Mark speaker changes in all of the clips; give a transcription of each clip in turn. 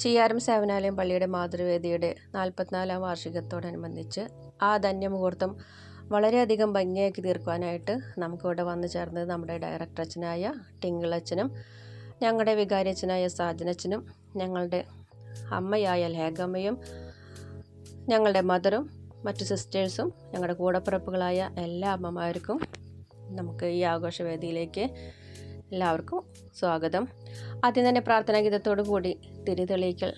Speaker 1: ചിയാരം സേവനാലയം പള്ളിയുടെ മാതൃവേദിയുടെ നാൽപ്പത്തിനാലാം വാർഷികത്തോടനുബന്ധിച്ച് ആ ധന്യമുഹൂർത്തം വളരെയധികം ഭംഗിയാക്കി തീർക്കുവാനായിട്ട് നമുക്കിവിടെ വന്നു ചേർന്നത് നമ്മുടെ ഡയറക്ടർ അച്ഛനായ ടിങ്കിളച്ചനും ഞങ്ങളുടെ വികാരി അച്ഛനായ സാജനച്ചനും ഞങ്ങളുടെ അമ്മയായ ലേഖമ്മയും ഞങ്ങളുടെ മദറും മറ്റു സിസ്റ്റേഴ്സും ഞങ്ങളുടെ കൂടപ്പിറപ്പുകളായ എല്ലാ അമ്മമാർക്കും നമുക്ക് ഈ ആഘോഷവേദിയിലേക്ക് എല്ലാവർക്കും സ്വാഗതം. ആദ്യം തന്നെ പ്രാർത്ഥനാ ഗീതത്തോടു കൂടി തിരി തെളിയിക്കൽ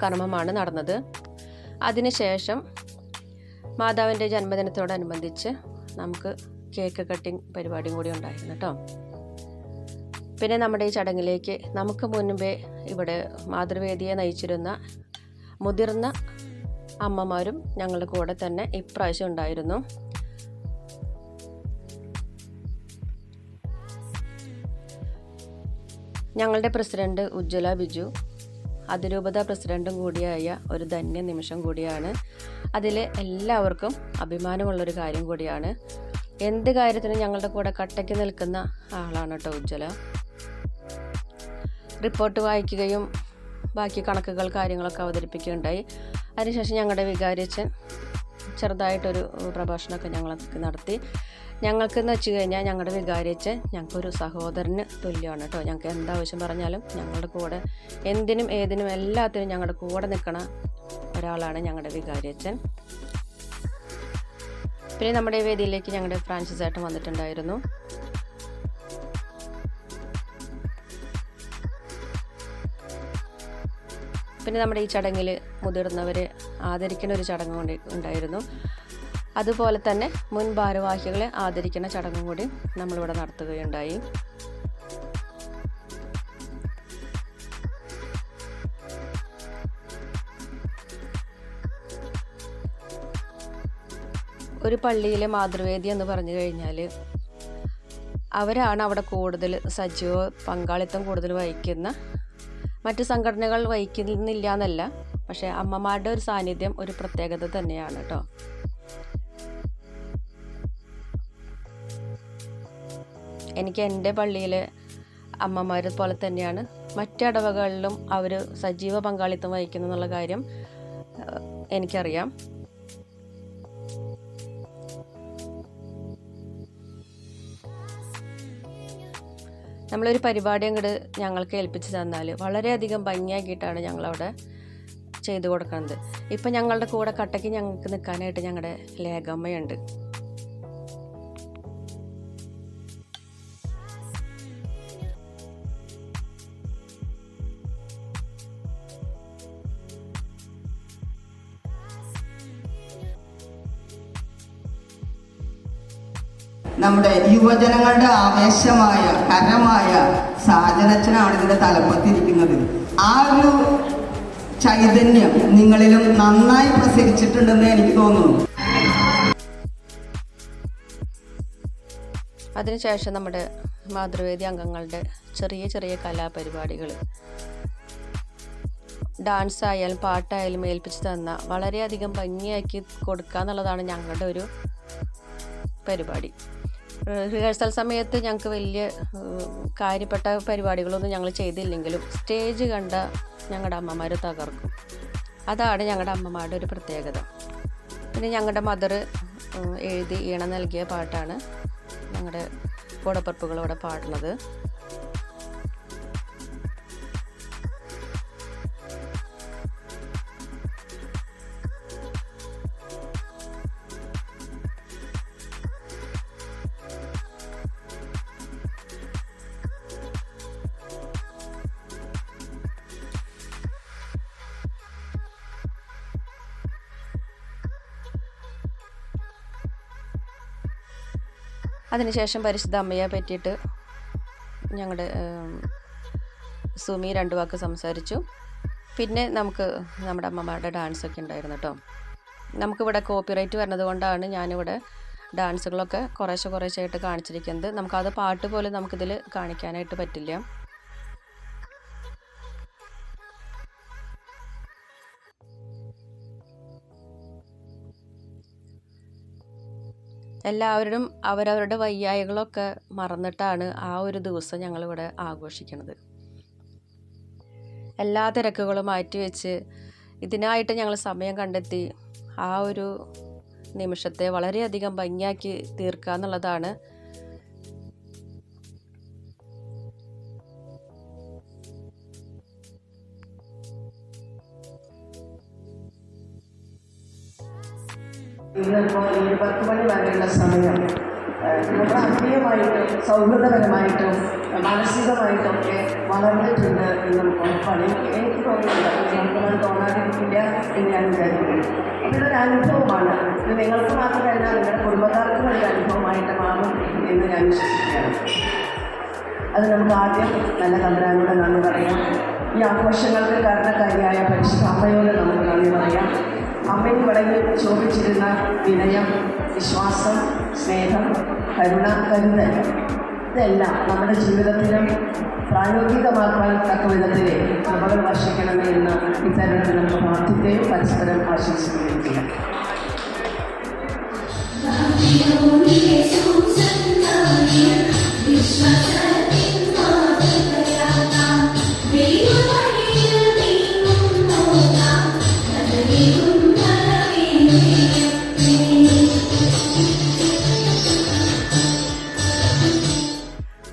Speaker 1: കർമ്മമാണ് നടന്നത്. അതിനുശേഷം മാതാവിന്റെ ജന്മദിനത്തോടനുബന്ധിച്ച് നമുക്ക് കേക്ക് കട്ടിംഗ് പരിപാടിയും കൂടി ഉണ്ടായിരുന്നു കേട്ടോ. പിന്നെ നമ്മുടെ ഈ ചടങ്ങിലേക്ക് നമുക്ക് മുൻപേ ഇവിടെ മാതൃവേദിയെ നയിച്ചിരുന്ന മുതിർന്ന അമ്മമാരും ഞങ്ങളുടെ കൂടെ തന്നെ ഇപ്രാവശ്യം ഉണ്ടായിരുന്നു. ഞങ്ങളുടെ പ്രസിഡന്റ് ഉജ്ജ്വല ബിജു അതിരൂപത പ്രസിഡന്റും കൂടിയായ ഒരു ധന്യ നിമിഷം കൂടിയാണ്. അതിൽ എല്ലാവർക്കും അഭിമാനമുള്ളൊരു കാര്യം കൂടിയാണ്. എന്ത് കാര്യത്തിനും ഞങ്ങളുടെ കൂടെ കട്ടയ്ക്ക് നിൽക്കുന്ന ആളാണ് കേട്ടോ ഉജ്ജ്വല. റിപ്പോർട്ട് വായിക്കുകയും ബാക്കി കണക്കുകൾ കാര്യങ്ങളൊക്കെ അവതരിപ്പിക്കുകയുണ്ടായി. അതിനുശേഷം ഞങ്ങളുടെ വികാരിച്ചൻ ചെറുതായിട്ടൊരു പ്രഭാഷണമൊക്കെ ഞങ്ങൾക്ക് നടത്തി. ഞങ്ങൾക്കെന്ന് വെച്ച് കഴിഞ്ഞാൽ ഞങ്ങളുടെ വികാരിച്ച് ഞങ്ങൾക്കൊരു സഹോദരന് തുല്യമാണ് കേട്ടോ. ഞങ്ങൾക്ക് എന്താവശ്യം പറഞ്ഞാലും ഞങ്ങളുടെ കൂടെ എന്തിനും ഏതിനും എല്ലാത്തിനും ഞങ്ങളുടെ കൂടെ നിൽക്കണ ഒരാളാണ് ഞങ്ങളുടെ വികാരിയച്ചൻ പിന്നെ നമ്മുടെ വേദിയിലേക്ക് ഞങ്ങളുടെ ഫ്രാൻസിസ് ഏട്ടൻ വന്നിട്ടുണ്ടായിരുന്നു. പിന്നെ നമ്മുടെ ഈ ചടങ്ങിൽ മുതിർന്നവരെ ആദരിക്കുന്ന ഒരു ചടങ്ങ് കൂടി ഉണ്ടായിരുന്നു. അതുപോലെ തന്നെ മുൻ ഭാരവാഹികളെ ആദരിക്കുന്ന ചടങ്ങും കൂടി നമ്മളിവിടെ നടത്തുകയുണ്ടായി. ഒരു പള്ളിയിലെ മാതൃവേദി എന്ന് പറഞ്ഞു കഴിഞ്ഞാൽ അവരാണ് അവിടെ കൂടുതൽ സജീവ പങ്കാളിത്തം കൂടുതൽ വഹിക്കുന്ന. മറ്റ് സംഘടനകൾ വഹിക്കുന്നില്ല എന്നല്ല പക്ഷേ അമ്മമാരുടെ ഒരു സാന്നിധ്യം ഒരു പ്രത്യേകത തന്നെയാണ് കേട്ടോ എനിക്ക് എന്റെ പള്ളിയിലെ അമ്മമാർ പോലെ തന്നെയാണ് മറ്റിടവകളിലും അവർ സജീവ പങ്കാളിത്തം വഹിക്കുന്നു എന്നുള്ള കാര്യം എനിക്കറിയാം. നമ്മളൊരു പരിപാടി അങ്ങോട്ട് ഞങ്ങൾക്ക് ഏൽപ്പിച്ച് തന്നാൽ വളരെയധികം ഭംഗിയാക്കിയിട്ടാണ് ഞങ്ങളവിടെ ചെയ്തു കൊടുക്കുന്നത് ഇപ്പം ഞങ്ങളുടെ കൂടെ കട്ടയ്ക്ക് ഞങ്ങൾക്ക് നിൽക്കാനായിട്ട് ഞങ്ങളുടെ ലേഖമ്മയുണ്ട്.
Speaker 2: നമ്മുടെ യുവജനങ്ങളുടെ ആവേശമായ കരമായ സാജനച്ചനാണ് ഇതിന്റെ തലപ്പത്തിരിക്കുന്നത്. ആ ഒരു ചൈതന്യം നിങ്ങളിലും നന്നായി പ്രസരിച്ചിട്ടുണ്ടെന്ന് എനിക്ക് തോന്നുന്നു.
Speaker 1: അതിനുശേഷം നമ്മുടെ മാതൃവേദി അംഗങ്ങളുടെ ചെറിയ ചെറിയ കലാപരിപാടികൾ ഡാൻസ് ആയാലും പാട്ടായാലും ഏൽപ്പിച്ച് തന്ന വളരെയധികം ഭംഗിയാക്കി കൊടുക്കുക എന്നുള്ളതാണ് ഞങ്ങളുടെ ഒരു പരിപാടി. റിഹേഴ്സൽ സമയത്ത് ഞങ്ങൾക്ക് വലിയ കാര്യപ്പെട്ട പരിപാടികളൊന്നും ഞങ്ങൾ ചെയ്തില്ലെങ്കിലും സ്റ്റേജ് കണ്ട ഞങ്ങളുടെ അമ്മമാർ തകർക്കും. അതാണ് ഞങ്ങളുടെ അമ്മമാരുടെ ഒരു പ്രത്യേകത. പിന്നെ ഞങ്ങളുടെ മദർ എഴുതി ഈണം നൽകിയ പാട്ടാണ് ഞങ്ങളുടെ കൂടപ്പറപ്പുകളോടെ പാടുന്നത്. അതിനുശേഷം പരിശുദ്ധ അമ്മയെ പറ്റിയിട്ട് ഞങ്ങളുടെ സുമി രണ്ട് വാക്ക് സംസാരിച്ചു. പിന്നെ നമുക്ക് നമ്മുടെ അമ്മമാരുടെ ഡാൻസൊക്കെ ഉണ്ടായിരുന്നു കേട്ടോ നമുക്കിവിടെ കോപ്പിറൈറ്റ് വരുന്നത് കൊണ്ടാണ് ഞാനിവിടെ ഡാൻസുകളൊക്കെ കുറേശ്ശെ കുറേശ്ശെ ആയിട്ട് കാണിച്ചിരിക്കുന്നത്. നമുക്കത് പാട്ട് പോലും നമുക്കിതിൽ കാണിക്കാനായിട്ട് പറ്റില്ല. എല്ലാവരും അവരവരുടെ വയ്യായകളൊക്കെ മറന്നിട്ടാണ് ആ ഒരു ദിവസം ഞങ്ങളിവിടെ ആഘോഷിക്കുന്നത്. എല്ലാ തിരക്കുകളും മാറ്റിവെച്ച് ഇതിനായിട്ട് ഞങ്ങൾ സമയം കണ്ടെത്തി ആ ഒരു നിമിഷത്തെ വളരെയധികം ഭംഗിയാക്കി തീർക്കുക എന്നുള്ളതാണ്
Speaker 2: ഇന്നിപ്പോൾ ഈ പത്ത് മണി വരെയുള്ള സമയം നമ്മൾ ആത്മീയമായിട്ടും സൗഹൃദപരമായിട്ടും മാനസികമായിട്ടും ഒക്കെ വളർന്നിട്ടുണ്ട് എന്ന് ഉറപ്പാണ്. എനിക്ക് തോന്നുന്നുണ്ട് നമുക്കത് തോന്നാതിരിക്കില്ല എന്ന് ഞാൻ വിചാരിക്കുന്നു. ഇതൊരു അനുഭവമാണ്. ഇത് നിങ്ങൾക്ക് മാത്രമല്ല നിങ്ങളുടെ കുടുംബക്കാർക്കും ഒരു അനുഭവമായിട്ട് മാറും എന്ന് ഞാൻ വിശ്വസിക്കുകയാണ്. അത് നമുക്ക് ആദ്യം നല്ല തമ്പരാനോട് നന്ദി പറയാം. ഈ ആഘോഷങ്ങൾക്ക് കാരണക്കാരിയായ പരിശുദ്ധ അമ്മയോട് നമുക്ക് നന്ദി പറയാം. അമ്മയിൽ വടങ്ങി ശോഭിച്ചിരുന്ന വിനയം വിശ്വാസം സ്നേഹം കരുണ കരുതൽ ഇതെല്ലാം നമ്മുടെ ജീവിതത്തിലും പ്രായോഗികമാക്കാൻ തക്ക വിധത്തിൽ നമ്മൾ വർഷിക്കണം എന്ന് ഇത്തരത്തിൽ നമുക്ക് പ്രാർത്ഥിക്കുകയും പരസ്പരം ആശംസിക്കുകയും ചെയ്യാം.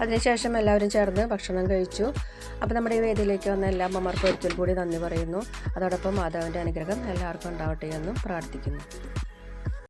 Speaker 1: അതിനുശേഷം എല്ലാവരും ചേർന്ന് ഭക്ഷണം കഴിച്ചു. അപ്പോൾ നമ്മുടെ ഈ വേദിയിലേക്ക് വന്ന എല്ലാ അമ്മമാർക്കും ഒരിക്കൽ കൂടി നന്ദി പറയുന്നു. അതോടൊപ്പം മാതാവിന്റെ അനുഗ്രഹം എല്ലാവർക്കും ഉണ്ടാവട്ടെ എന്നും പ്രാർത്ഥിക്കുന്നു.